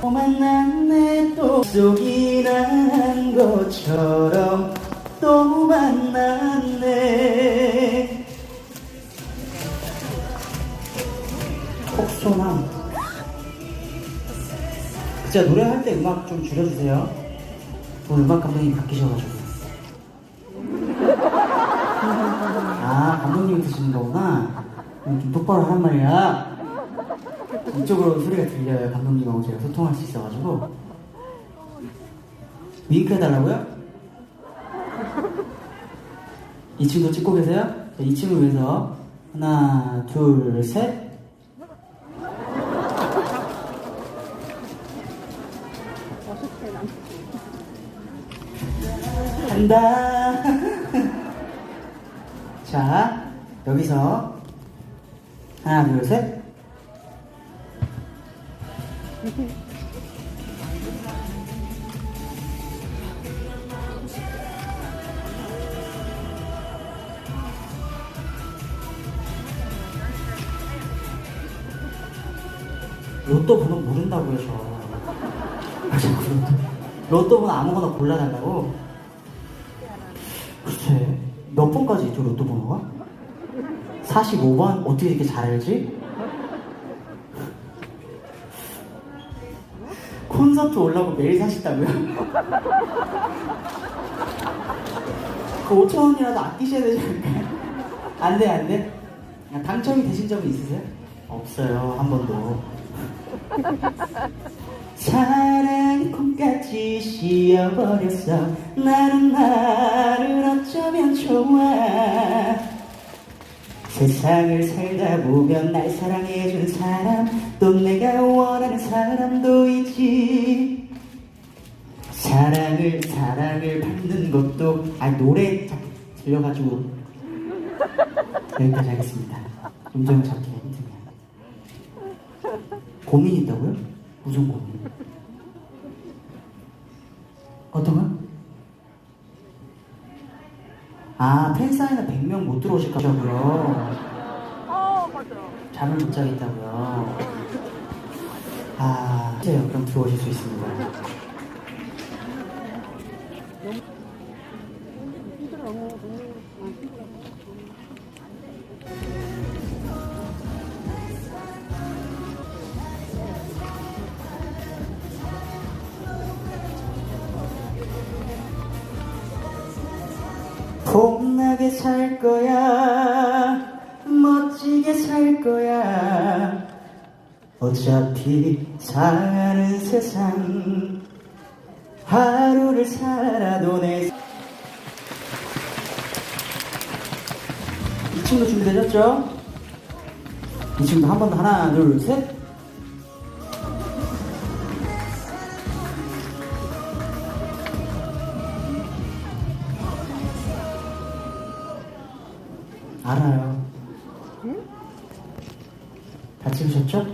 또 만났네 또 속이 난 것처럼 또 만났네 폭소남. 진짜 노래할 때 음악 좀 줄여주세요. 오늘 음악 감독님 바뀌셔가지고. 아 감독님이 드시는 거구나. 음, 좀 똑바로 하란 말이야 이쪽으로 소리가 들려요 감독님하고 제가 소통할 수 있어가지고 윙크 해달라고요? 2층도 찍고 계세요? 자, 2층을 위해서 하나 둘 셋 간다. 자, 여기서 하나, 둘, 셋. 로또 번호 모른다고요, 저. 아, 자꾸 로또. 로또 번호 아무거나 골라달라고? 글쎄, 몇 번까지 있죠, 로또 번호가? 45번? 어떻게 이렇게 잘 알지? 콘서트 올라고 매일 사신다고요? 그 5천 원이라도 아끼셔야 되지 않을까요? 안 돼, 안 돼? 아, 당첨이 되신 적은 있으세요? 없어요, 한 번도. 사랑 콩같이 씌어버렸어 나는 나 세상을 살다 보면 날 사랑해준 사람 또 내가 원하는 사람도 있지 사랑을 사랑을 받는 것도 아 노래 자꾸 들려가지고 여기까지 하겠습니다 음정을 잡기가 힘드네요 고민 있다고요? 무슨 고민? 어떤 거? 아, 팬사인회 100명 못 들어오실 거라고요. 잠을 못 자겠다고요. 아, 이제요. 그럼 들어오실 수 있습니다. 봄나게 살 거야 멋지게 살 거야 어차피 사는 세상 하루를 살아도 내 2층도 준비되셨죠? 2층도 한 번 더 하나 둘셋 알아요. 다 찍으셨죠?